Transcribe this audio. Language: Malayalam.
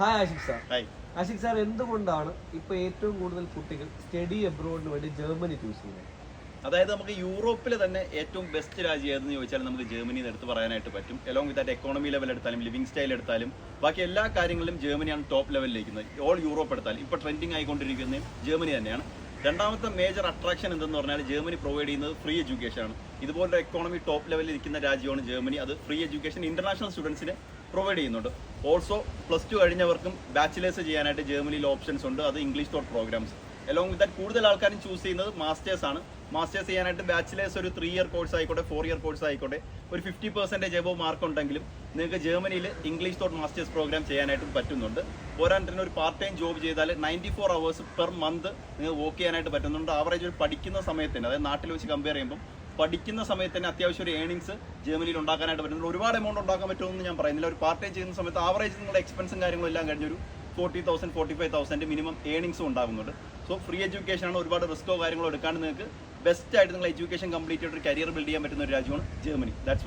Hi Ashiq sir Ashiq sir എന്തുകൊണ്ടാണ് ഇപ്പൊ ഏറ്റവും കൂടുതൽ കുട്ടികൾ സ്റ്റഡി അബ്രോഡിന് വേണ്ടി ജർമ്മനി ചൂസ് ചെയ്യുന്നത്? അതായത് നമുക്ക് യൂറോപ്പിൽ തന്നെ ഏറ്റവും ബെസ്റ്റ് രാജ്യം ഏതെന്ന് ചോദിച്ചാൽ നമുക്ക് ജർമ്മനി എടുത്ത് പറയാനായിട്ട് പറ്റും. Along with that economy level എടുത്താലും ലിവിംഗ് സ്റ്റൈൽ എടുത്താലും ബാക്കി എല്ലാ കാര്യങ്ങളിലും ജർമ്മനിയാണ് ടോപ്പ് ലെവലിലേക്കുന്നത് ഓൾ യൂറോപ്പ് എടുത്താലും ഇപ്പോൾ ട്രെൻഡിങ് ആയിക്കൊണ്ടിരിക്കുന്നത് ജർമ്മനി തന്നെയാണ്. രണ്ടാമത്തെ മേജർ അട്രാക്ഷൻ എന്തെന്ന് പറഞ്ഞാൽ ജർമ്മനി പ്രൊവൈഡ് ചെയ്യുന്നത് ഫ്രീ എഡ്യൂക്കേഷൻ ആണ്. ഇതുപോലൊരു എക്കോണമി ടോപ്പ് ലെവലിൽ ഇരിക്കുന്ന രാജ്യമാണ് ജർമ്മനി. അത് ഫ്രീ എഡ്യൂക്കേഷൻ ഇന്റർനാഷണൽ സ്റ്റുഡൻസിന് പ്രൊവൈഡ് ചെയ്യുന്നുണ്ട്. ഓൾസോ പ്ലസ് ടു കഴിഞ്ഞവർക്കും ബാച്ചിലേഴ്സ് ചെയ്യാനായിട്ട് ജർമ്മനിയിൽ ഓപ്ഷൻസ് ഉണ്ട്. അത് English taught programs along with that കൂടുതൽ ആൾക്കാരും ചൂസ് ചെയ്യുന്നത് മാസ്റ്റേഴ്സ് ആണ്. മാസ്റ്റേഴ്സ് ചെയ്യാനായിട്ട് ബാച്ചിലേഴ്സ് ഒരു ത്രീ ഇയർ കോഴ്സ് ആയിക്കോട്ടെ ഫോർ ഇയർ കോഴ്സ് ആയിക്കോട്ടെ ഒരു ഫിഫ്റ്റി പെർസെന്റേജ് എബോ മാർക്ക് ഉണ്ടെങ്കിലും നിങ്ങൾക്ക് ജർമ്മനിയിൽ ഇംഗ്ലീഷ് തോട്ട് മാസ്റ്റേഴ്സ് പ്രോഗ്രാം ചെയ്യാനായിട്ടും പറ്റുന്നുണ്ട്. പോരാണ്ടിന് ഒരു പാർട്ട് ടൈം ജോബ് ചെയ്താൽ ninety four hours per month നിങ്ങൾക്ക് വർക്ക് ചെയ്യാനായിട്ട് പറ്റുന്നുണ്ട്. ആവറേജ് ഒരു പഠിക്കുന്ന സമയത്തിന് അതായത് നാട്ടിൽ വെച്ച് കമ്പയർ ചെയ്യുമ്പോൾ പഠിക്കുന്ന സമയത്ത് തന്നെ അത്യാവശ്യം ഒരു ഏണിങ്സ് ജർമ്മനിയിൽ ഉണ്ടാക്കാനായിട്ട് പറ്റും. ഒരുപാട് എമൗണ്ട് ഉണ്ടാക്കാൻ പറ്റുമെന്ന് ഞാൻ പറയുന്നില്ല. ഒരു പാർട്ട് ടൈം ചെയ്യുന്ന സമയത്ത് ആവറേജ് നിങ്ങളുടെ എക്സ്പെൻസും കാര്യങ്ങളും എല്ലാം കഴിഞ്ഞൊരു forty thousand forty five thousand minimum ഏണിങ്സും ഉണ്ടാകുന്നുണ്ട്. സോ ഫ്രീ എഡ്യൂക്കേഷൻ ആണ് ഒരുപാട് റിസ്കോ കാര്യങ്ങളോ എടുക്കാണ്ട് നിങ്ങൾക്ക് ബെസ്റ്റ് ആയിട്ട് നിങ്ങൾ എഡ്യൂക്കേഷൻ കംപ്ലീറ്റ് ചെയ്തിട്ട് ഒരു കരിയർ ബിൽഡ് ചെയ്യാൻ പറ്റുന്ന ഒരു രാജ്യമാണ് ജർമ്മനി. ദാറ്റ്സ്